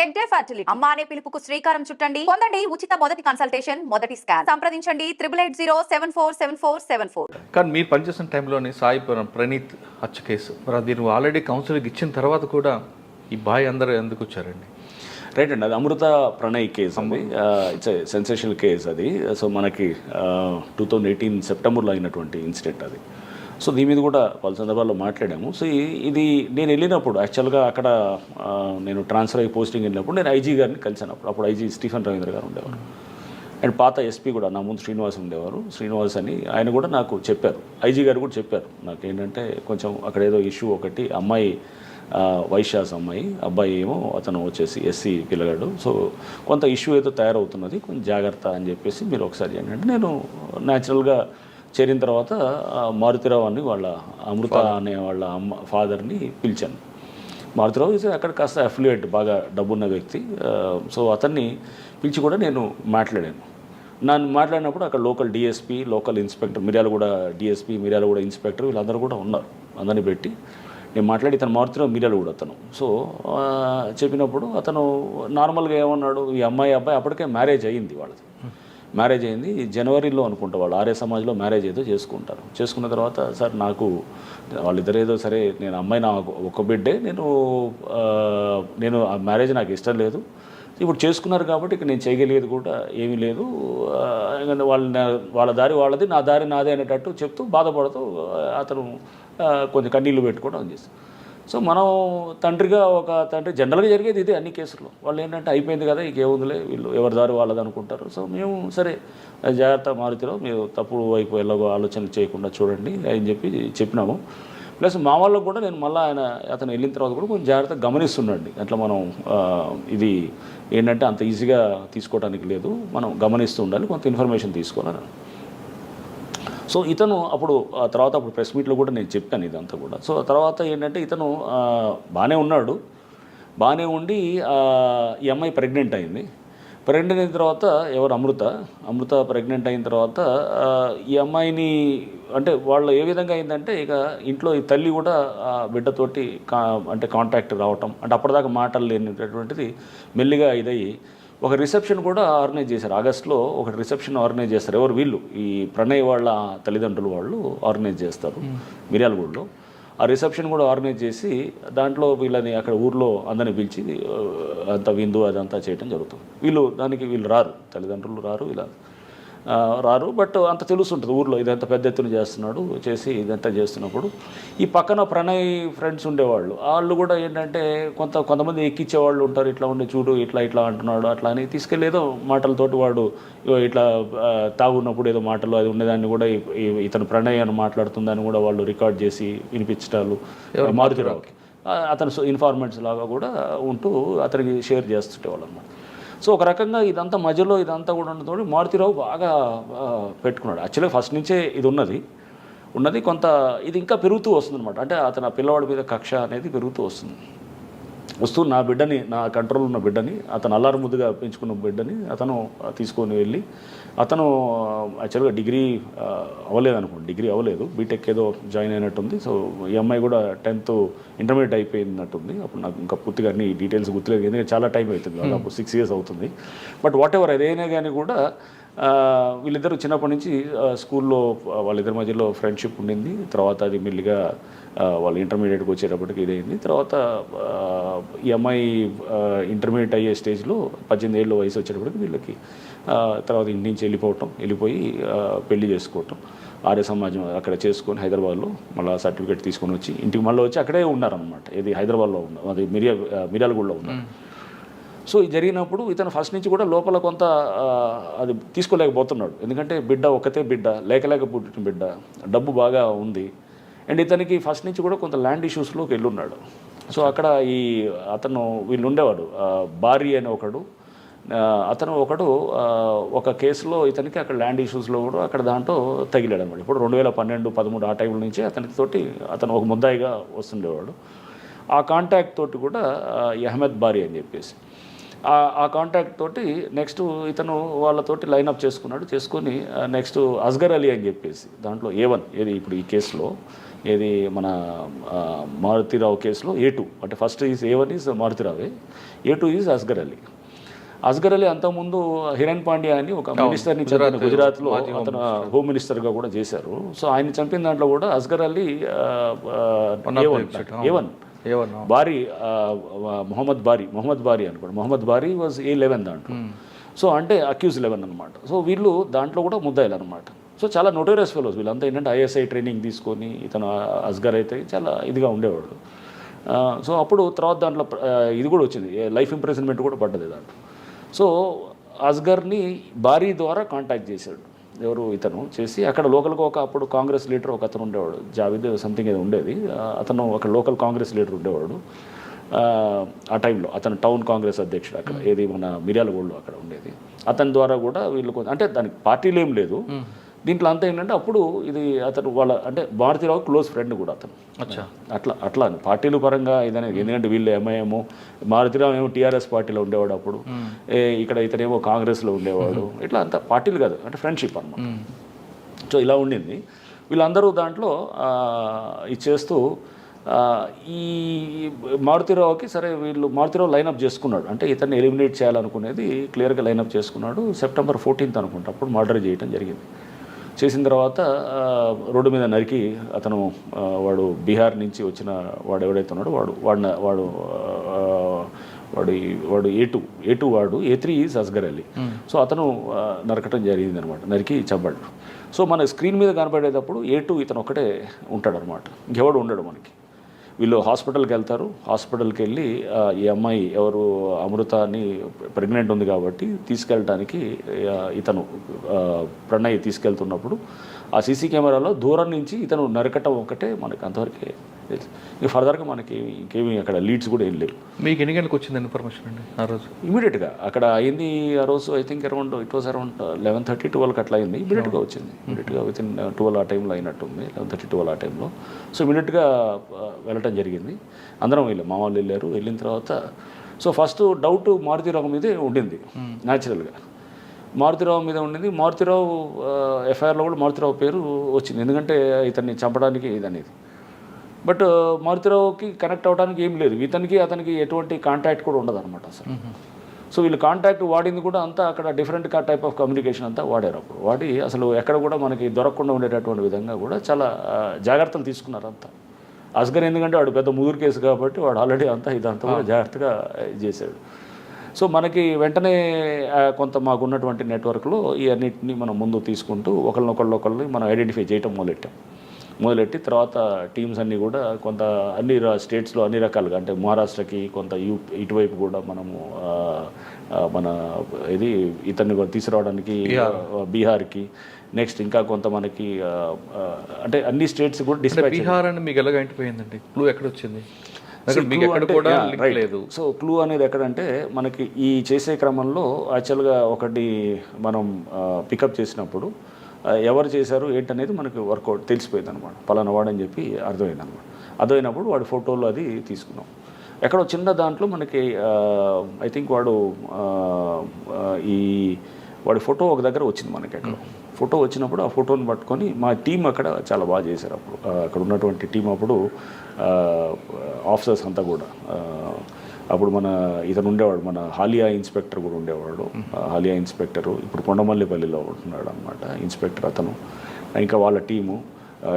Tech day fertility అమ్మ అనే పిలుపుకు శ్రీకారం చుట్టండి. పొందండి ఉచిత మొదటి కన్సల్టేషన్ మొదటి స్కాన్ సంప్రదించండి triple eight zero seven four seven four seven four కానీ మీరు పనిచేసిన టైంలోనే సాయి ప్ర- ప్రణీత్ హత్య కేసు. మరి అది నువ్వు ఆల్రెడీ కౌన్సిలింగ్ ఇచ్చిన తర్వాత కూడా ఈ బాయ్ అందరూ ఎందుకు వచ్చారండి? రైట్ అండి. అది అమృత ప్రణయ్ కేసు అండి. ఇట్స్ సెన్సేషనల్ కేస్ అది. సో మనకి టూ థౌజండ్ ఎయిటీన్ సెప్టెంబర్లో అయినటువంటి ఇన్సిడెంట్ అది. సో దీని మీద కూడా పలు సందర్భాల్లో మాట్లాడాము. సో ఇది నేను వెళ్ళినప్పుడు యాక్చువల్గా అక్కడ నేను ట్రాన్స్ఫర్ అయ్యి పోస్టింగ్ వెళ్ళినప్పుడు నేను ఐజీ గారిని కలిసాను అప్పుడు అప్పుడు ఐజీ స్టీఫెన్ రవీంద్ర గారు ఉండేవారు. అండ్ పాత ఎస్పీ కూడా నా ముందు శ్రీనివాస్ ఉండేవారు. శ్రీనివాస్ అని ఆయన కూడా నాకు చెప్పారు. ఐజీ గారు కూడా చెప్పారు. నాకు ఏంటంటే కొంచెం అక్కడ ఏదో ఇష్యూ ఒకటి అమ్మాయి వైశ్యాస్ అమ్మాయి అబ్బాయి ఏమో అతను వచ్చేసి ఎస్సీ పిల్లగాడు. సో కొంత ఇష్యూ ఏదో తయారవుతున్నది కొంచెం జాగ్రత్త అని చెప్పేసి మీరు ఒకసారి ఏంటంటే నేను న్యాచురల్గా చేరిన తర్వాత మారుతిరావు అని వాళ్ళ అమృత అనే వాళ్ళ అమ్మ ఫాదర్ని పిలిచాను. మారుతిరావు అక్కడ కాస్త అఫిలియేట్ బాగా డబ్బున్న వ్యక్తి. సో అతన్ని పిలిచి కూడా నేను మాట్లాడాను. నన్ను మాట్లాడినప్పుడు అక్కడ local DSP local inspector Miryala కూడా డిఎస్పీ మిర్యాల కూడా ఇన్స్పెక్టర్ వీళ్ళందరూ కూడా ఉన్నారు. అందరిని పెట్టి నేను మాట్లాడి ఇతను మారుతిరావు మిర్యాల కూడా అతను. సో చెప్పినప్పుడు అతను నార్మల్గా ఏమన్నాడు ఈ అమ్మాయి అబ్బాయి అప్పటికే మ్యారేజ్ అయ్యింది వాళ్ళది. మ్యారేజ్ అయింది. జనవరిలో అనుకుంటా వాళ్ళు ఆర్య సమాజ్లో మ్యారేజ్ ఏదో చేసుకుంటారు. చేసుకున్న తర్వాత సార్ నాకు వాళ్ళిద్దరు ఏదో సరే నేను అమ్మాయి నా ఒక బిడ్డే నేను నేను ఆ మ్యారేజ్ నాకు ఇష్టం లేదు. ఇప్పుడు చేసుకున్నారు కాబట్టి ఇక నేను చేయగలిగేది కూడా ఏమీ లేదు. వాళ్ళ వాళ్ళ దారి వాళ్ళది నా దారి నాదే అనేటట్టు చెప్తూ బాధపడుతూ అతను కొంచెం కన్నీళ్ళు పెట్టుకోవడం చేస్తాను సో మనం తండ్రిగా ఒక తండ్రి జనరల్గా జరిగేది ఇదే అన్ని కేసుల్లో. వాళ్ళు ఏంటంటే అయిపోయింది కదా ఇంకేముందిలే వీళ్ళు ఎవరి దారి వాళ్ళది అనుకుంటారు. సో మేము సరే జాగ్రత్త మారుతిలో మీరు తప్పుడు వైపు ఎలాగో ఆలోచన చేయకుండా చూడండి అని చెప్పి చెప్పినాము. ప్లస్ మా వాళ్ళకు కూడా నేను మళ్ళీ ఆయన అతను వెళ్ళిన తర్వాత కూడా కొంచెం జాగ్రత్తగా గమనిస్తున్నాండి అట్లా మనం ఇది ఏంటంటే అంత ఈజీగా తీసుకోవడానికి లేదు. మనం గమనిస్తూ ఉండాలి కొంత ఇన్ఫర్మేషన్ తీసుకోవాలని. సో ఇతను అప్పుడు ఆ తర్వాత అప్పుడు ప్రెస్ మీట్లో కూడా నేను చెప్పాను ఇదంతా కూడా. సో తర్వాత ఏంటంటే ఇతను బాగానే ఉన్నాడు. బాగానే ఉండి ఈ అమ్మాయి ప్రెగ్నెంట్ అయింది. ప్రెగ్నెంట్ అయిన తర్వాత ఎవరు? అమృత. అమృత ప్రెగ్నెంట్ అయిన తర్వాత ఈ అమ్మాయిని అంటే వాళ్ళు ఏ విధంగా అయిందంటే ఇక ఇంట్లో ఈ తల్లి కూడా ఆ బిడ్డతోటి కా అంటే కాంటాక్ట్ రావటం అంటే అప్పటిదాకా మాటలు లేనిటటువంటిది మెల్లిగా ఇదయ్యి ఒక రిసెప్షన్ కూడా ఆర్గనైజ్ చేశారు. ఆగస్ట్లో ఒక రిసెప్షన్ ఆర్గనైజ్ చేస్తారు. ఎవరు వీళ్ళు? ఈ ప్రణయ్ వాళ్ళ తల్లిదండ్రులు వాళ్ళు ఆర్గనైజ్ చేస్తారు మిర్యాలగూడలో. ఆ రిసెప్షన్ కూడా ఆర్గనైజ్ చేసి దాంట్లో వీళ్ళని అక్కడ ఊర్లో అందరిని పిలిచి అంత విందు అదంతా చేయడం జరుగుతుంది. వీళ్ళు దానికి వీళ్ళు రారు. తల్లిదండ్రులు రారు. ఇలా రారు. బట్ అంత తెలుస్తుంటుంది ఊర్లో. ఇదంతా పెద్ద ఎత్తున చేస్తున్నాడు చేసి ఇదంతా చేస్తున్నప్పుడు. ఈ పక్కన ప్రణయ్ ఫ్రెండ్స్ ఉండేవాళ్ళు. వాళ్ళు కూడా ఏంటంటే కొంత కొంతమంది ఎక్కించే వాళ్ళు ఉంటారు. ఇట్లా ఉండి చూడు ఇట్లా ఇట్లా అంటున్నాడు. అట్లా అని తీసుకెళ్ళి ఏదో మాటలతోటి వాడు ఇట్లా తాగున్నప్పుడు ఏదో మాటలు అది ఉండేదాన్ని కూడా ఇతను ప్రణయ్ అని మాట్లాడుతుందని కూడా వాళ్ళు రికార్డ్ చేసి వినిపించటాలు. మారుతిరావుకి అతను ఇన్ఫార్మెంట్స్ లాగా కూడా ఉంటూ అతనికి షేర్ చేస్తుంటేవాళ్ళు అనమాట సో ఒక రకంగా ఇదంతా మధ్యలో ఇదంతా కూడా ఉండడంతో మారుతిరావు బాగా పెట్టుకున్నాడు. యాక్చువల్గా ఫస్ట్ నుంచే ఇది ఉన్నది. ఉన్నది కొంత ఇది ఇంకా పెరుగుతూ వస్తుంది అనమాట అంటే అతను ఆ పిల్లవాడి మీద కక్ష అనేది పెరుగుతూ వస్తుంది. వస్తూ నా బిడ్డని నా కంట్రోల్ ఉన్న బిడ్డని అతను అల్లారు ముద్దుగా పెంచుకున్న బిడ్డని అతను తీసుకొని వెళ్ళి అతను యాక్చువల్గా డిగ్రీ అవ్వలేదు అనుకోండి డిగ్రీ అవ్వలేదు. బీటెక్ ఏదో జాయిన్ అయినట్టుంది. సో ఈ అమ్మాయి కూడా టెన్త్ ఇంటర్మీడియట్ అయిపోయినట్టుంది. అప్పుడు నాకు ఇంకా పూర్తిగా అన్ని డీటెయిల్స్ గుర్తులేదు. ఎందుకంటే చాలా టైం అవుతుంది. దాదాపు సిక్స్ ఇయర్స్ అవుతుంది. బట్ వాట్ ఎవర్ ఏదైనా కానీ కూడా వీళ్ళిద్దరూ చిన్నప్పటి నుంచి స్కూల్లో వాళ్ళిద్దరి మధ్యలో ఫ్రెండ్షిప్ ఉండింది. తర్వాత అది మెల్లిగా వాళ్ళు ఇంటర్మీడియట్కి వచ్చేటప్పటికి ఇదైంది. తర్వాత ఆ, ఈ అమ్మాయి ఆ, ఇంటర్మీడియట్ అయ్యే స్టేజ్లో పద్దెనిమిది ఏళ్ళు వయసు వచ్చేటప్పటికి వీళ్ళకి తర్వాత ఇంటి నుంచి వెళ్ళిపోవటం వెళ్ళిపోయి పెళ్ళి చేసుకోవటం ఆర్య సమాజం అక్కడ చేసుకొని హైదరాబాద్లో మళ్ళీ సర్టిఫికేట్ తీసుకొని వచ్చి ఇంటికి మళ్ళీ వచ్చి అక్కడే ఉన్నారనమాట ఇది హైదరాబాద్లో ఉన్నారు అది మిరియా మిర్యాలగూడలో ఉన్నారు సో ఇది జరిగినప్పుడు ఇతను ఫస్ట్ నుంచి కూడా లోపల కొంత అది తీసుకోలేకపోతున్నాడు. ఎందుకంటే బిడ్డ ఒకతే బిడ్డ లేక లేక పుట్టిన బిడ్డ డబ్బు బాగా ఉంది. అండ్ ఇతనికి ఫస్ట్ నుంచి కూడా కొంత ల్యాండ్ ఇష్యూస్లోకి వెళ్ళున్నాడు. సో అక్కడ ఈ అతను వీళ్ళు ఉండేవాడు బారీ అని ఒకడు. అతను ఒకడు ఒక కేసులో ఇతనికి అక్కడ ల్యాండ్ ఇష్యూస్లో కూడా అక్కడ దాంట్లో తగిలాడు అనమాట ఇప్పుడు రెండు వేల పన్నెండు పదమూడు ఆ టైంల నుంచి అతనికి తోటి అతను ఒక ముద్దాయిగా వస్తుండేవాడు. ఆ కాంటాక్ట్ తోటి కూడా ఈ అహ్మద్ బారీ అని చెప్పేసి. ఆ- కాంటాక్ట్ తోటి నెక్స్ట్ ఇతను వాళ్ళతోటి లైనప్ చేసుకున్నాడు. చేసుకొని నెక్స్ట్ అస్గర్ అలీ అని చెప్పేసి దాంట్లో ఏ వన్ ఏది ఇప్పుడు ఈ కేసులో ఏది మన మారుతిరావు కేసులో ఏ టూ అంటే first is A one is మారుతిరావే. A two is Asghar Ali. Asghar Ali అంతకుముందు హిరణ్ పాండ్యా అని ఒక మినిస్టర్ని చంపిన గుజరాత్లో అతను హోమ్ మినిస్టర్గా కూడా చేశారు. సో ఆయన చంపిన దాంట్లో కూడా Asghar Ali A one A one ఏమన్నా బారీ మొహమ్మద్ బారీ మొహమ్మద్ బారీ అనుకోండి. Mohammed Bari was A eleven దాంట్లో. సో అంటే అక్యూజ్ లెవెన్ అనమాట సో వీళ్ళు దాంట్లో కూడా ముద్దాయిలు అనమాట సో చాలా నోటోరియస్ ఫెలోస్ వీళ్ళంతా. ఏంటంటే ఐఎస్ఐ ట్రైనింగ్ తీసుకొని ఇతను అస్గర్ అయితే చాలా ఇదిగా ఉండేవాడు. సో అప్పుడు తర్వాత దాంట్లో ఇది కూడా వచ్చింది. లైఫ్ ఇంప్రెజన్మెంట్ కూడా పడ్డది దాంట్లో. సో అస్గర్ని భారీ ద్వారా కాంటాక్ట్ చేశాడు. ఎవరు ఇతను చేసి అక్కడ లోకల్గా ఒక అప్పుడు కాంగ్రెస్ లీడర్ ఒక అతను ఉండేవాడు జావేద్ సంథింగ్ ఏదో ఉండేది. అతను ఒక లోకల్ కాంగ్రెస్ లీడర్ ఉండేవాడు. ఆ, టైంలో అతను టౌన్ కాంగ్రెస్ అధ్యక్షుడు అక్కడ ఏది మన మిర్యాలగూడలో అక్కడ ఉండేది. అతని ద్వారా కూడా వీళ్ళు అంటే దానికి పార్టీలు ఏం లేదు దీంట్లో అంతా ఏంటంటే అప్పుడు ఇది అతను వాళ్ళ అంటే భారతీరావు క్లోజ్ ఫ్రెండ్ కూడా అతను. అచ్చా. అట్లా అట్లా అని. పార్టీల పరంగా ఇదనేది ఎందుకంటే వీళ్ళు ఎంఐఎం మారుతిరావు ఏమో టీఆర్ఎస్ పార్టీలో ఉండేవాడు అప్పుడు. ఇక్కడ ఇతనేమో కాంగ్రెస్లో ఉండేవాడు. ఇట్లా అంత పార్టీలు కాదు అంటే ఫ్రెండ్షిప్ అనమాట సో ఇలా ఉండింది. వీళ్ళందరూ దాంట్లో ఇది చేస్తూ ఈ మారుతిరావుకి సరే వీళ్ళు మారుతిరావు లైనప్ చేసుకున్నాడు. అంటే ఇతన్ని ఎలిమినేట్ చేయాలనుకునేది క్లియర్గా లైనప్ చేసుకున్నాడు. సెప్టెంబర్ ఫోర్టీన్త్ అనుకుంటా అప్పుడు మర్డర్ చేయడం జరిగింది. చేసిన తర్వాత రోడ్డు మీద నరికి అతను వాడు బీహార్ నుంచి వచ్చిన వాడు ఎవడైతే ఉన్నాడో వాడు వాడిన వాడు వాడు ఈ- వాడు ఏ టూ ఏ టూ వాడు A three is Asghar Ali. So అతను నరకటం జరిగింది అనమాట నరికి చంపాడు. సో మన స్క్రీన్ మీద కనపడేటప్పుడు ఏ టూ ఇతను ఒక్కటే ఉంటాడు అనమాట ఇంకెవడు ఉండడు మనకి. వీళ్ళు హాస్పిటల్కి వెళ్తారు. హాస్పిటల్కి వెళ్ళి ఈ అమ్మాయి ఎవరు అమృతని ప్రెగ్నెంట్ ఉంది కాబట్టి తీసుకెళ్ళటానికి ఇతను ప్రణయ్ తీసుకెళ్తున్నప్పుడు ఆ సీసీ కెమెరాలో దూరం నుంచి ఇతను నరకటం ఒకటే మనకు అంతవరకే తెలుసు. ఇక ఫర్దర్గా మనకి ఇంకేమీ అక్కడ లీడ్స్ కూడా ఏం లేవు. మీకు ఎన్ని గంటలకు వచ్చింది ఇన్ఫర్మేషన్ అండి ఆ రోజు? ఇమీడియట్గా అక్కడ అయింది ఆ రోజు I think around it was around eleven thirty ట్వెల్వ్కి అట్లా అయింది. ఇమీడియట్గా వచ్చింది. ఇమీడియట్గా విత్ ఇన్ ట్వెల్వ్ ఆ టైంలో అయినట్టుంది. లెవెన్ థర్టీ ట్వెల్వ్ ఆ టైంలో సో ఇమీడియట్గా వెళ్ళటం జరిగింది. అందరం వెళ్ళాం. మా వాళ్ళు వెళ్ళారు. వెళ్ళిన తర్వాత సో ఫస్ట్ డౌట్ మారుతిరావు మీదే ఉండింది. న్యాచురల్గా మారుతిరావు మీద ఉండింది. మారుతిరావు ఎఫ్ఐఆర్లో కూడా మారుతిరావు పేరు వచ్చింది. ఎందుకంటే ఇతన్ని చంపడానికి ఇది అనేది. బట్ మారుతిరావుకి కనెక్ట్ అవ్వడానికి ఏం లేదు. ఇతనికి అతనికి ఎటువంటి కాంటాక్ట్ కూడా ఉండదు అనమాట అసలు సో వీళ్ళు కాంటాక్ట్ వాడింది కూడా అంతా అక్కడ డిఫరెంట్ టైప్ ఆఫ్ కమ్యూనికేషన్ అంతా వాడారు అప్పుడు. వాడి అసలు ఎక్కడ కూడా మనకి దొరకకుండా ఉండేటటువంటి విధంగా కూడా చాలా జాగ్రత్తలు తీసుకున్నారు అంతా. అస్గర్ ఎందుకంటే వాడు పెద్ద ముదురు కేసు కాబట్టి వాడు ఆల్రెడీ అంతా ఇదంతా కూడా జాగ్రత్తగా చేశాడు. సో మనకి వెంటనే కొంత మాకు ఉన్నటువంటి నెట్వర్క్లో ఈ అన్నిటిని మనం ముందు తీసుకుంటూ ఒకళ్ళనొకళ్ళు ఒకళ్ళు మనం ఐడెంటిఫై చేయటం మొదలెట్టాం. మొదలెట్టి తర్వాత టీమ్స్ అన్నీ కూడా కొంత అన్ని స్టేట్స్లో అన్ని రకాలుగా అంటే మహారాష్ట్రకి కొంత యూ ఇటువైపు కూడా మనము మన ఇది ఇతన్ని కూడా తీసుకురావడానికి బీహార్కి. నెక్స్ట్ ఇంకా కొంత మనకి అంటే అన్ని స్టేట్స్ కూడా డిస్పాచ్ బీహార్ అని మీకు ఎలాగ అయిపోయిందండి క్లూ ఎక్కడ వచ్చింది సో క్లూ అనేది ఎక్కడంటే మనకి ఈ చేసే క్రమంలో యాక్చువల్గా ఒకటి మనం పికప్ చేసినప్పుడు ఎవరు చేశారు ఏంటనేది మనకి వర్కౌట్ తెలిసిపోయింది అనమాట పలానా వాడని చెప్పి అర్థమైంది అనమాట అర్థమైనప్పుడు వాడి ఫోటోలు అది తీసుకున్నాం. ఎక్కడో చిన్న దాంట్లో మనకి ఐ థింక్ వాడు ఈ వాడి ఫోటో ఒక దగ్గర వచ్చింది మనకి ఎక్కడ. ఫోటో వచ్చినప్పుడు ఆ ఫోటోని పట్టుకొని మా టీం అక్కడ చాలా బాగా చేశారు అప్పుడు. అక్కడ ఉన్నటువంటి టీం అప్పుడు ఆఫీసర్స్ అంతా కూడా అప్పుడు మన ఇతను ఉండేవాడు మన హాలియా ఇన్స్పెక్టర్ కూడా ఉండేవాడు. హాలియా ఇన్స్పెక్టరు ఇప్పుడు కొండమల్లిపల్లిలో ఉంటున్నాడు అనమాట ఇన్స్పెక్టర్ అతను. ఇంకా వాళ్ళ టీము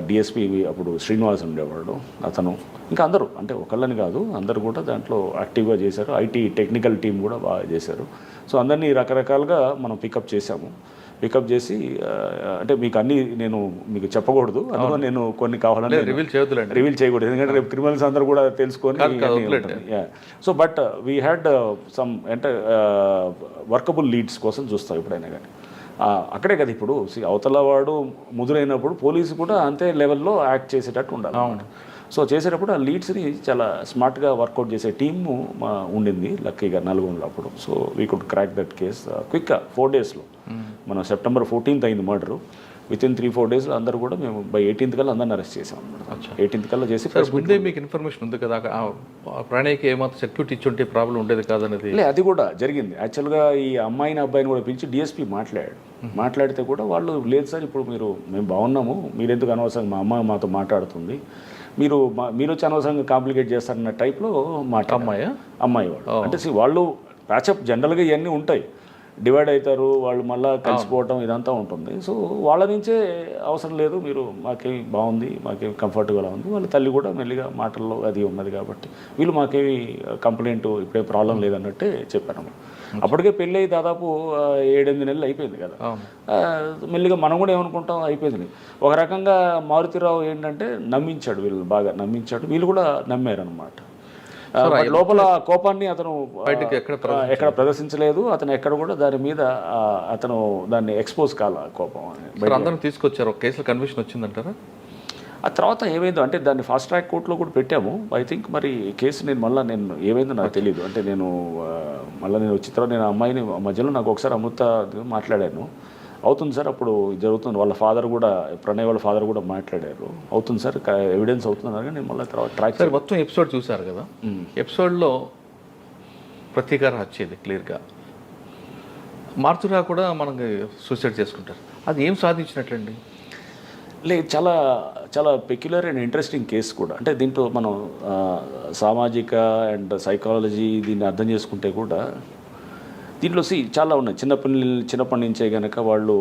డిఎస్పి అప్పుడు శ్రీనివాస్ ఉండేవాడు అతను. ఇంకా అందరూ అంటే ఒకళ్ళని కాదు అందరూ కూడా దాంట్లో యాక్టివ్గా చేశారు. ఐటీ టెక్నికల్ టీం కూడా బాగా చేశారు. సో అందరినీ రకరకాలుగా మనం పికప్ చేశాము. పికప్ చేసి అంటే మీకు అన్నీ నేను మీకు చెప్పకూడదు. అందులో నేను కొన్ని కావాలని రివీల్ చేయొద్దులేండి. రివీల్ చేయకూడదు. ఎందుకంటే రేపు క్రిమినల్స్ అందరూ కూడా తెలుసుకొని. So but we had some అంటే వర్కబుల్ లీడ్స్ కోసం చూస్తాం ఎప్పుడైనా కానీ. అక్కడే కదా ఇప్పుడు. అవతల వాడు ముదురైనప్పుడు పోలీసు కూడా అంతే లెవెల్లో యాక్ట్ చేసేటట్టు ఉండాలి సో చేసేటప్పుడు ఆ లీడ్స్ని చాలా స్మార్ట్గా వర్కౌట్ చేసే టీము మా ఉండింది. లక్కీగా నల్గొండలో అప్పుడు so we could crack that case క్విక్గా ఫోర్ డేస్లో మనం సెప్టెంబర్ ఫోర్టీన్త్ అయింది murder. With in three four డేస్లో అందరూ కూడా మేము బై ఎయిటీన్త్ కల్లా అందరిని అరెస్ట్ చేసాం అనమాట ఎయిటీన్త్ కల్లా చేసి ముందే మీకు ఇన్ఫర్మేషన్ ఉంది కదా ప్రణయ్కి ఏమాత్రం సెక్యూరిటీ ఇచ్చి ఉంటే ప్రాబ్లం ఉండేది కాదనేది. లే అది కూడా జరిగింది. యాక్చువల్గా ఈ అమ్మాయిని అబ్బాయిని కూడా పిలిచి డిఎస్పీ మాట్లాడాడు. మాట్లాడితే కూడా వాళ్ళు లేదు సార్ ఇప్పుడు మీరు మేము బాగున్నాము మీరు ఎందుకు అనవసరంగా మా అమ్మ మాతో మాట్లాడుతుంది మీరు మా- మీరు వచ్చి అనవసరంగా కాంప్లికేట్ చేస్తారన్న టైప్లో మాట అమ్మాయా? అమ్మాయి వాళ్ళు. అంటే వాళ్ళు ప్యాచప్ జనరల్గా ఇవన్నీ ఉంటాయి. డివైడ్ అవుతారు వాళ్ళు మళ్ళీ కలిసిపోవటం ఇదంతా ఉంటుంది. సో వాళ్ళ నుంచే అవసరం లేదు మీరు మాకేమి బాగుంది మాకేమి కంఫర్ట్గా ఉంది. వాళ్ళ తల్లి కూడా మెల్లిగా మాటల్లో అది ఉన్నది కాబట్టి వీళ్ళు మాకేమి కంప్లైంట్ ఇప్పుడే ప్రాబ్లం లేదన్నట్టే చెప్పాను అప్పటికే పెళ్ళి అయి దాదాపు ఏడెనిమిది నెలలు అయిపోయింది కదా. మెల్లిగా మనం కూడా ఏమనుకుంటాం అయిపోయింది. ఒక రకంగా మారుతిరావు ఏంటంటే నమ్మించాడు వీళ్ళు బాగా నమ్మించాడు. వీళ్ళు కూడా నమ్మారు అనమాట లోపల కోపాన్ని అతను బయటికి ఎక్కడ ఎక్కడ ప్రదర్శించలేదు. అతను ఎక్కడ కూడా దాని మీద అతను దాన్ని ఎక్స్పోజ్ కాల కోపం అందరం తీసుకొచ్చారు. ఒక కేసులో కన్విషన్ వచ్చిందంటారా? ఆ తర్వాత ఏమైందో అంటే దాన్ని ఫాస్ట్ ట్రాక్ కోర్టులో కూడా పెట్టాము. ఐ థింక్ మరి కేసు నేను మళ్ళీ నేను ఏమైందో నాకు తెలియదు అంటే నేను మళ్ళీ నేను వచ్చిన తర్వాత నేను అమ్మాయిని మధ్యలో నాకు ఒకసారి అమృత మాట్లాడాను. అవుతుంది సార్ అప్పుడు జరుగుతుంది. వాళ్ళ ఫాదర్ కూడా ప్రణయ్ వాళ్ళ ఫాదర్ కూడా మాట్లాడారు. అవుతుంది సార్ ఎవిడెన్స్ అవుతుంది అనగా నేను మళ్ళీ తర్వాత ట్రాక్ సార్ మొత్తం ఎపిసోడ్ చూసారు కదా? ఎపిసోడ్లో ప్రతీకార హత్య ఇది క్లియర్గా మార్చురా కూడా మనకి సూసైడ్ చేసుకుంటారు. అది ఏం సాధించినట్లండి? లేదు చాలా చాలా పెక్యులర్ అండ్ ఇంట్రెస్టింగ్ కేసు కూడా. అంటే దీంట్లో మనం సామాజిక అండ్ సైకాలజీ దీన్ని అర్థం చేసుకుంటే కూడా దీంట్లో సి చాలా ఉన్నాయి. చిన్నప్పటి చిన్నప్పటి నుంచే కనుక వాళ్ళు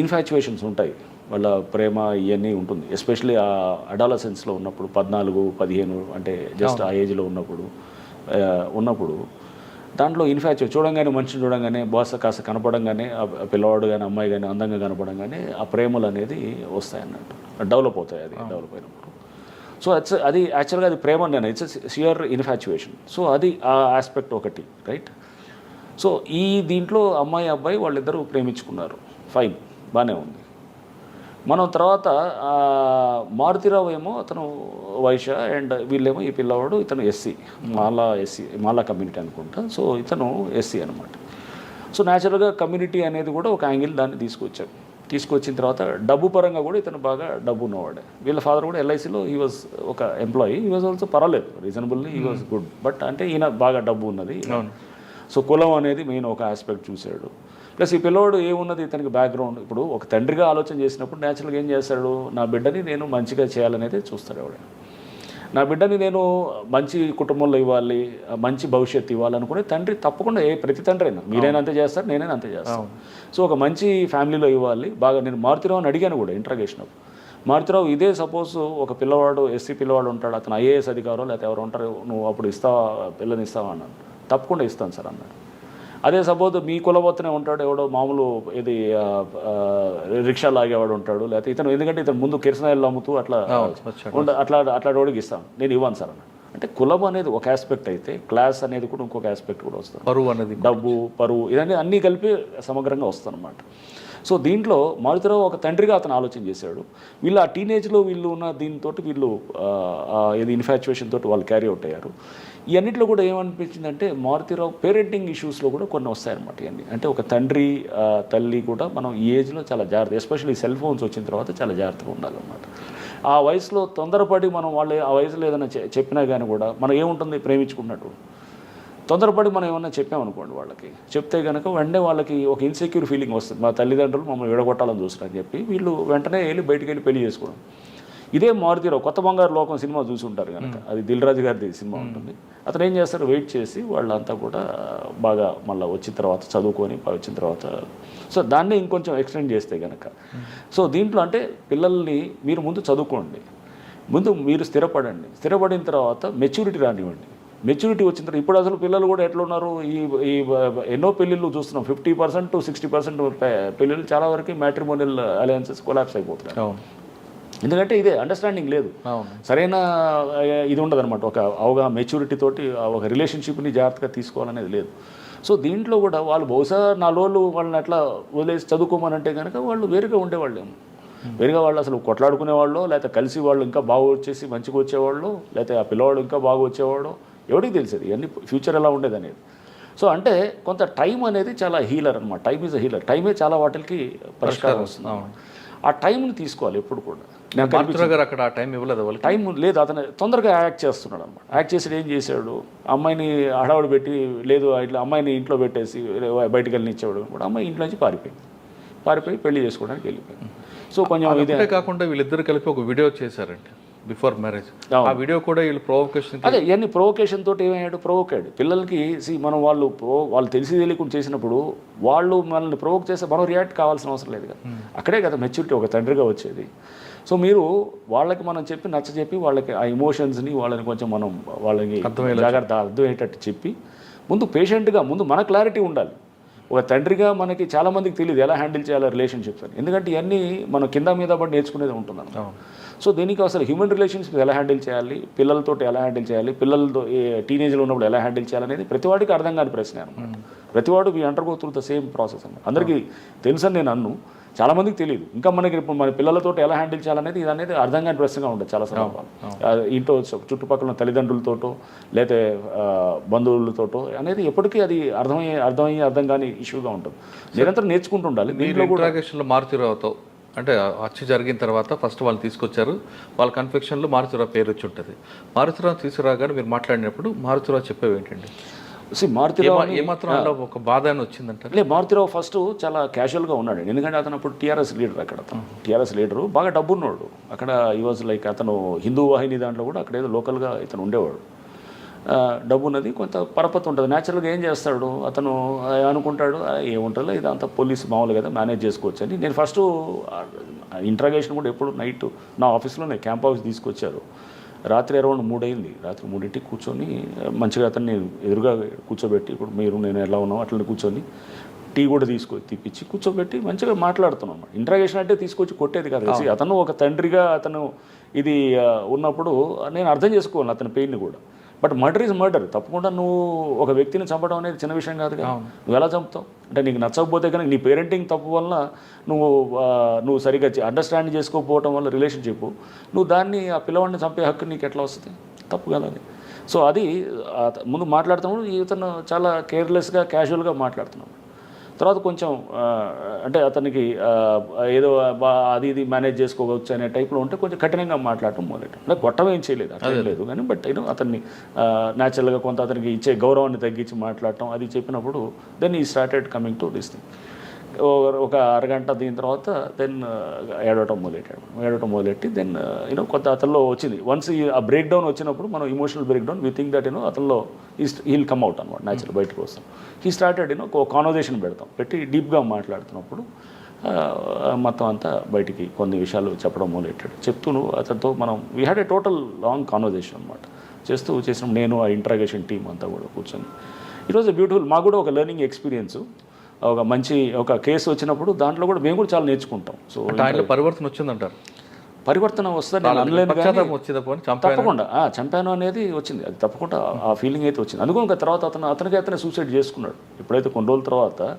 ఇన్ఫాచువేషన్స్ ఉంటాయి. వాళ్ళ ప్రేమ ఇవన్నీ ఉంటుంది. ఎస్పెషలీ ఆ అడాలసెన్స్లో ఉన్నప్పుడు పద్నాలుగు పదిహేను అంటే జస్ట్ ఆ ఏజ్లో ఉన్నప్పుడు ఉన్నప్పుడు దాంట్లో ఇన్ఫాక్చువల్ చూడంగానే మనిషిని చూడంగానే బాస్ కాస్త కనపడంగానే ఆ పిల్లవాడు కానీ అమ్మాయి కానీ అందంగా కనపడంగానే ఆ ప్రేమలు అనేది వస్తాయి అన్నట్టు. డెవలప్ అవుతాయి అది డెవలప్ అయినప్పుడు. సో అట్స్ అది యాక్చువల్గా అది ప్రేమ నేను ఇట్స్ సియర్ ఇన్ఫాచువేషన్ సో అది ఆ ఆస్పెక్ట్ ఒకటి రైట్ సో ఈ దీంట్లో అమ్మాయి అబ్బాయి వాళ్ళిద్దరూ ప్రేమించుకున్నారు. ఫైన్ బాగానే ఉంది. మనం తర్వాత మారుతిరావు ఏమో అతను వైశ్య అండ్ వీళ్ళేమో ఈ పిల్లవాడు ఇతను ఎస్సీ మాలా ఎస్సీ మాలా కమ్యూనిటీ అనుకుంటా. సో ఇతను ఎస్సీ అనమాట సో న్యాచురల్గా కమ్యూనిటీ అనేది కూడా ఒక యాంగిల్ దాన్ని తీసుకొచ్చాడు తీసుకొచ్చిన తర్వాత డబ్బు పరంగా కూడా ఇతను బాగా డబ్బు ఉన్నవాడే. వీళ్ళ ఫాదర్ కూడా ఎల్ఐసిలో హీ వాజ్ ఒక ఎంప్లాయీ హీ వాజ్ ఆల్సో పర్వాలేదు. Reasonably he was good but అంటే ఈయన బాగా డబ్బు ఉన్నది. సో కులం అనేది మెయిన్ ఒక ఆస్పెక్ట్ చూశాడు. ప్లస్ ఈ పిల్లోడు ఏమున్నది? ఇతనికి బ్యాక్గ్రౌండ్ ఇప్పుడు ఒక తండ్రిగా ఆలోచన చేసినప్పుడు న్యాచురల్గా ఏం చేస్తాడు? నా బిడ్డని నేను మంచిగా చేయాలనేది చూస్తాడు ఆవిడ నా బిడ్డని నేను మంచి కుటుంబంలో ఇవ్వాలి మంచి భవిష్యత్తు ఇవ్వాలనుకునే తండ్రి తప్పకుండా ఏ ప్రతి తండ్రి అయినా మీరైనా అంతే చేస్తారు నేనైనా అంతే చేస్తాను. సో ఒక మంచి ఫ్యామిలీలో ఇవ్వాలి. బాగా నేను మారుతిరావు అని అడిగాను కూడా ఇంట్రాగేషన్ మారుతిరావు ఇదే సపోజ్ ఒక పిల్లవాడు ఎస్సీ పిల్లవాడు ఉంటాడు అతను ఐఏఎస్ అధికారం లేకపోతే ఎవరు ఉంటారు నువ్వు అప్పుడు ఇస్తావా? పిల్లని ఇస్తావా? అన్నాను తప్పకుండా ఇస్తాను సార్ అన్నాడు. అదే సపోజ్ మీ కులవత్తనే ఉంటాడు ఎవడో మామూలు ఇది రిక్షా లాగేవాడు ఉంటాడు లేకపోతే ఇతను ఎందుకంటే ఇతను ముందు కిరసనాయిలు అమ్ముతూ అట్లా అట్లా అట్లా వాడికి ఇస్తాను నేను ఇవ్వను సార్ అన్నాడు. అంటే కులం అనేది ఒక ఆస్పెక్ట్ అయితే క్లాస్ అనేది కూడా ఇంకొక ఆస్పెక్ట్ కూడా వస్తుంది. పరువు అనేది డబ్బు పరువు ఇవన్నీ అన్నీ కలిపి సమగ్రంగా వస్తుందన్నమాట. సో దీంట్లో మారుతిరావు ఒక తండ్రిగా అతను ఆలోచన చేశాడు. వీళ్ళు ఆ టీనేజ్లో వీళ్ళు ఉన్న దీంతో వీళ్ళు ఇది ఇన్ఫాచువేషన్ తోటి వాళ్ళు క్యారీ అవుట్ అయ్యారు. ఇవన్నిట్లో కూడా ఏమనిపించిందంటే మారుతిరావు పేరెంటింగ్ ఇష్యూస్లో కూడా కొన్ని వస్తాయన్నమాట ఇవన్నీ అంటే ఒక తండ్రి తల్లి కూడా మనం ఈ ఏజ్లో చాలా జాగ్రత్త ఎస్పెషల్లీ సెల్ ఫోన్స్ వచ్చిన తర్వాత చాలా జాగ్రత్తగా ఉండాలన్నమాట. ఆ వయసులో తొందరపడి మనం వాళ్ళు ఆ వయసులో ఏదైనా చెప్పినా కానీ కూడా మనం ఏముంటుంది? ప్రేమించుకున్నట్టు. తొందరపడి మనం ఏమన్నా చెప్పామనుకోండి వాళ్ళకి. చెప్తే కనుక వెంటనే వాళ్ళకి ఒక ఇన్సెక్యూర్ ఫీలింగ్ వస్తుంది. మా తల్లిదండ్రులు మమ్మల్ని విడగొట్టాలని చూస్తున్నారని చెప్పి వీళ్ళు వెంటనే వెళ్ళి బయటికి వెళ్ళి పెళ్ళి చేసుకోవడం. ఇదే మారుతీరావు కొత్త బంగారు లోకం సినిమా చూసి ఉంటారు కనుక అది దిల్ రాజు గారిది సినిమా ఉంటుంది. అతను ఏం చేస్తారు వెయిట్ చేసి వాళ్ళంతా కూడా బాగా మళ్ళీ వచ్చిన తర్వాత చదువుకొని వచ్చిన తర్వాత సో దాన్ని ఇంకొంచెం ఎక్స్టెండ్ చేస్తే కనుక సో దీంట్లో అంటే పిల్లల్ని మీరు ముందు చదువుకోండి. ముందు మీరు స్థిరపడండి. స్థిరపడిన తర్వాత మెచ్యూరిటీ రానివ్వండి. మెచ్యూరిటీ వచ్చిన తర్వాత ఇప్పుడు అసలు పిల్లలు కూడా ఎట్లా ఉన్నారు? ఈ ఈ ఎన్నో పెళ్ళిళ్ళు చూస్తున్నాం. Fifty percent to sixty percent పెళ్ళిళ్ళు చాలా వరకు మ్యాట్రిమోనియల్ అలయన్సెస్ కొలాప్స్ అయిపోతున్నాయి. ఎందుకంటే ఇదే అండర్స్టాండింగ్ లేదు. సరైన ఇది ఉండదన్నమాట. ఒక అవగాహన మెచ్యూరిటీ తోటి ఆ ఒక రిలేషన్షిప్ని జాగ్రత్తగా తీసుకోవాలనేది లేదు. సో దీంట్లో కూడా వాళ్ళు బహుశా నాలుగు రోజులు వాళ్ళని అట్లా వదిలేసి చదువుకోమనంటే కనుక వాళ్ళు వేరుగా ఉండేవాళ్ళేమో వేరుగా వాళ్ళు అసలు కొట్లాడుకునేవాళ్ళు లేకపోతే కలిసి వాళ్ళు ఇంకా బాగా వచ్చేసి మంచిగా వచ్చేవాళ్ళు లేకపోతే ఆ పిల్లవాడు ఇంకా బాగా వచ్చేవాడు ఎవరికి తెలిసేది? ఇవన్నీ ఫ్యూచర్ ఎలా ఉండేది అనేది సో అంటే కొంత టైం అనేది చాలా హీలర్ అనమాట టైం ఈజ్ అ హీలర్ టైమే చాలా వాటికి పరిష్కారం వస్తుంది. ఆ టైంని తీసుకోవాలి ఎప్పుడు కూడా. మార్చురా గారు అక్కడ ఆ టైం ఇవ్వలేదు వాళ్ళకి. టైం లేదు అతను తొందరగా యాక్ట్ చేస్తున్నాడు అనమాట యాక్ట్ చేసి ఏం చేశాడు? అమ్మాయిని హడావుడు పెట్టి లేదు ఇట్లా అమ్మాయిని ఇంట్లో పెట్టేసి బయటికి వెళ్ళి ఇచ్చేవాడు కూడా అమ్మాయి ఇంట్లో నుంచి పారిపోయింది. పారిపోయి పెళ్ళి చేసుకోవడానికి వెళ్ళిపోయాను సో కొంచెం ఇదే. కాకుండా వీళ్ళిద్దరు కలిపి ఒక వీడియో చేశారండి. Before marriage. ఆ వీడియో కూడా వీళ్ళు ప్రొవకేషన్ అదే ఇవన్నీ ప్రొవోకేషన్ తోటి ఏమయ్యాడు? ప్రొవోక్ అయ్యాడు పిల్లలకి సి మనం వాళ్ళు వాళ్ళు తెలిసి తెలియకుండా చేసినప్పుడు వాళ్ళు మనల్ని ప్రొవోక్ చేస్తే మనం రియాక్ట్ కావాల్సిన అవసరం లేదు కదా. అక్కడే కదా మెచ్యూరిటీ ఒక తండ్రిగా వచ్చేది. సో మీరు వాళ్ళకి మనం చెప్పి నచ్చ చెప్పి వాళ్ళకి ఆ ఎమోషన్స్ని వాళ్ళని కొంచెం మనం వాళ్ళకి జాగ్రత్త అర్థమయ్యేటట్టు చెప్పి ముందు పేషెంట్గా ముందు మన క్లారిటీ ఉండాలి. ఒక తండ్రిగా మనకి చాలామందికి తెలియదు ఎలా హ్యాండిల్ చేయాలి రిలేషన్షిప్స్ అని. ఎందుకంటే ఇవన్నీ మనం కింద మీద పడి నేర్చుకునేది ఉంటుంది సో దీనికి అసలు హ్యూమన్ రిలేషన్స్ ఎలా హ్యాండిల్ చేయాలి? పిల్లలతో ఎలా హ్యాండిల్ చేయాలి? పిల్లలతో టీనేజ్లో ఉన్నప్పుడు ఎలా హ్యాండిల్ చేయాలనేది ప్రతివాడికి అర్థం కాని ప్రశ్న అనమాట. ప్రతివాడు we undergo through the same process అనమాట. అందరికీ తెలుసని నేను అన్ను. చాలా మందికి తెలియదు ఇంకా మనకి ఇప్పుడు మన పిల్లలతో ఎలా హ్యాండిల్ చేయాలనేది ఇది అనేది అర్థం కాని ప్రశ్నగా ఉంటుంది చాలా సందర్భాలు ఇంట్లో చుట్టుపక్కల తల్లిదండ్రులతోటో ఆ, బంధువులతోటో అనేది ఎప్పటికీ అది అర్థమయ్యే అర్థమయ్యే అర్థం కాని ఇష్యూగా ఉంటుంది నిరంతరం నేర్చుకుంటూ ఉండాలి. మీరు దీంట్లో కూడా మారుతిరావుతో అంటే హత్య జరిగిన తర్వాత ఫస్ట్ వాళ్ళు తీసుకొచ్చారు. వాళ్ళ కన్ఫెక్షన్లో మారుతిరావు పేరు వచ్చి ఉంటుంది. మారుతిరావు తీసుకురాగానే మీరు మాట్లాడినప్పుడు మారుతిరావు చెప్పేవి ఏంటండి? సి మారుతిరావు ఏమా- ఏమాత్రం ఒక బాధ అని వచ్చిందంటారు? లే మారుతిరావు ఫస్ట్ చాలా క్యాజువల్గా ఉన్నాడు ఎందుకంటే అతను అప్పుడు టీఆర్ఎస్ లీడర్ అక్కడ టీఆర్ఎస్ లీడరు బాగా డబ్బున్నోడు. అక్కడ ఈ వాజ్ లైక్ అతను హిందూ వాహిని దాంట్లో కూడా అక్కడ ఏదో లోకల్గా ఇతను ఉండేవాడు. డబ్బు ఉన్నది కొంత పరపతి ఉంటుంది. న్యాచురల్గా ఏం చేస్తాడు? అతను అనుకుంటాడు "ఆ, ఏముంటుందో ఇదంతా పోలీస్ మామూలు కదా మేనేజ్ చేసుకోవచ్చు అని నేను ఫస్ట్ ఇంట్రాగేషన్ కూడా ఎప్పుడు నైట్ నా ఆఫీస్లోనే క్యాంప్ ఆఫీస్ తీసుకొచ్చారు. రాత్రి అరౌండ్ మూడు అయింది రాత్రి మూడింటికి కూర్చొని మంచిగా అతన్ని ఎదురుగా కూర్చోబెట్టి ఇప్పుడు మీరు నేను ఎలా ఉన్నాం అట్లనే కూర్చొని టీ కూడా తీసుకొచ్చి తీపిచ్చి కూర్చోబెట్టి మంచిగా మాట్లాడుతున్నాం ఇంట్రాగేషన్ అంటే తీసుకొచ్చి కొట్టేది కాదు. అతను ఒక తండ్రిగా అతను ఇది ఉన్నప్పుడు నేను అర్థం చేసుకోవాలి అతని పెయిన్ని కూడా. But murder is murder. తప్పకుండా నువ్వు ఒక వ్యక్తిని చంపడం అనేది చిన్న విషయం కాదు కదా. నువ్వు ఎలా చంపుతావు? అంటే నీకు నచ్చకపోతే కానీ నీ పేరెంటింగ్ తప్పు వల్ల నువ్వు నువ్వు సరిగ్గా అండర్స్టాండ్ చేసుకోకపోవడం వల్ల రిలేషన్షిప్ నువ్వు దాన్ని ఆ పిల్లవాడిని చంపే హక్కు నీకు ఎట్లా వస్తుంది? తప్పు కదా అది. సో అది ముందు మాట్లాడుతున్నప్పుడు ఇతను చాలా కేర్లెస్గా క్యాజువల్గా మాట్లాడుతున్నాడు. తర్వాత కొంచెం అంటే అతనికి ఏదో బా అది ఇది మేనేజ్ చేసుకోవచ్చు అనే టైప్లో ఉంటే కొంచెం కఠినంగా మాట్లాడటం మొదలెట్టాం అంటే కొట్టం ఏం చేయలేదు అట్లా లేదు కానీ బట్ యూనో అతన్ని న్యాచురల్గా కొంత అతనికి ఇచ్చే గౌరవాన్ని తగ్గించి మాట్లాడటం అది చెప్పినప్పుడు then he started coming to this thing ఒక అరగంట దీని తర్వాత దెన్ ఏడవటం మొదలెట్టాడు. ఏడవటం మొదలెట్టి దెన్ యూనో కొంత అతనిలో వచ్చింది. వన్స్ ఆ బ్రేక్ డౌన్ వచ్చినప్పుడు మనం emotional break down we think that you know అతనిలో హీల్ కమ్ అవుట్ అనమాట న్యాచురల్ బయటకు వస్తాం హీ స్టార్టెడ్ యూనో ఒక కాన్వర్జేషన్ పెడతాం. పెట్టి డీప్గా మాట్లాడుతున్నప్పుడు ఆ, మొత్తం అంతా బయటికి కొన్ని విషయాలు చెప్పడం మొదలెట్టాడు. చెప్తూ నువ్వు అతనితో మనం we had a total long conversation అనమాట చేస్తూ చేసినప్పుడు నేను ఆ ఇంట్రాగేషన్ టీం అంతా కూడా కూర్చొని. ఈరోజు బ్యూటిఫుల్ మాకు కూడా ఒక లెర్నింగ్ ఎక్స్పీరియన్స్ ఒక మంచి ఒక కేసు వచ్చినప్పుడు దాంట్లో కూడా మేము కూడా చాలా నేర్చుకుంటాం. సో ఆయనలో పరివర్తన వచ్చిందంటారు? పరివర్తన వస్తుంది నేను చంపాను. తప్పకుండా. ఆ, చంపాను అనేది వచ్చింది. అది తప్పకుండా ఆ ఫీలింగ్ అయితే వచ్చింది. అందుకని ఇంకా తర్వాత అతను అతనికి అతనే సూసైడ్ చేసుకున్నాడు. ఎప్పుడైతే కొన్ని రోజుల తర్వాత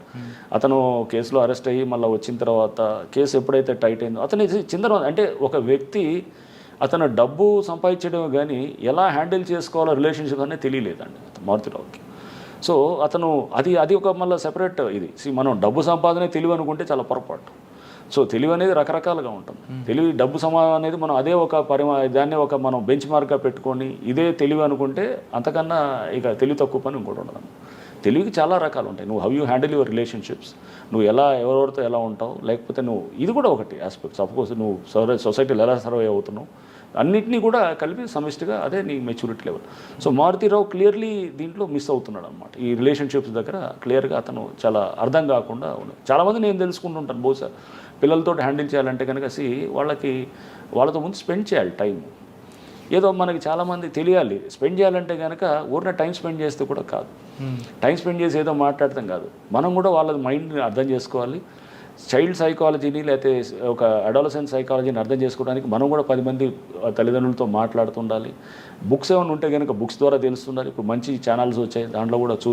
అతను కేసులో అరెస్ట్ అయ్యి మళ్ళీ వచ్చిన తర్వాత కేసు ఎప్పుడైతే టైట్ అయిందో అతని చిందర అంటే ఒక వ్యక్తి అతను డబ్బు సంపాదించడం కానీ ఎలా హ్యాండిల్ చేసుకోవాలో రిలేషన్షిప్ అనేది తెలియలేదండి. మారుతిరావుకి. సో అతను అది అది ఒక మళ్ళీ సెపరేట్ ఇది. మనం డబ్బు సంపాదనే తెలివి అనుకుంటే చాలా పొరపాటు. సో తెలివి అనేది రకరకాలుగా ఉంటుంది. తెలివి డబ్బు సమానం అనేది మనం అదే ఒక పరిమా దాన్ని ఒక మనం బెంచ్ మార్క్గా పెట్టుకొని ఇదే తెలివి అనుకుంటే అంతకన్నా ఇక తెలివి తక్కువ పని ఇంకోటి ఉండదు. తెలివికి చాలా రకాలు ఉంటాయి. నువ్వు how you handle your relationships నువ్వు ఎలా ఎవరెవరితో ఎలా ఉంటావు. లేకపోతే నువ్వు ఇది కూడా ఒకటి ఆస్పెక్ట్స్ కోర్స్ నువ్వు సర్వే సొసైటీలో ఎలా సర్వే అవుతున్నావు. అన్నిటినీ కూడా కలిపి సమిష్టిగా అదే నీ maturity level so Maruthi Rao clearly దీంట్లో మిస్ అవుతున్నాడు అనమాట ఈ రిలేషన్షిప్స్ దగ్గర క్లియర్గా అతను చాలా అర్థం కాకుండా ఉన్నాడు చాలామంది నేను తెలుసుకుంటుంటాను బహుశా. పిల్లలతో హ్యాండిల్ చేయాలంటే కనుక సి వాళ్ళకి వాళ్ళతో ముందు స్పెండ్ చేయాలి టైం ఏదో మనకి చాలామంది తెలియాలి. స్పెండ్ చేయాలంటే కనుక ఊరిన టైం స్పెండ్ చేస్తే కూడా కాదు. టైం స్పెండ్ చేసి ఏదో మాట్లాడటం కాదు. మనం కూడా వాళ్ళ మైండ్ని అర్థం చేసుకోవాలి. చైల్డ్ సైకాలజీని లేకపోతే ఒక అడాలసెంట్ సైకాలజీని అర్థం చేసుకోవడానికి మనం కూడా పది మంది తల్లిదండ్రులతో మాట్లాడుతుండాలి బుక్స్ ఏమైనా ఉంటే కనుక బుక్స్ ద్వారా తెలుస్తుండాలి. ఇప్పుడు మంచి ఛానల్స్ వచ్చాయి. దాంట్లో కూడా చూ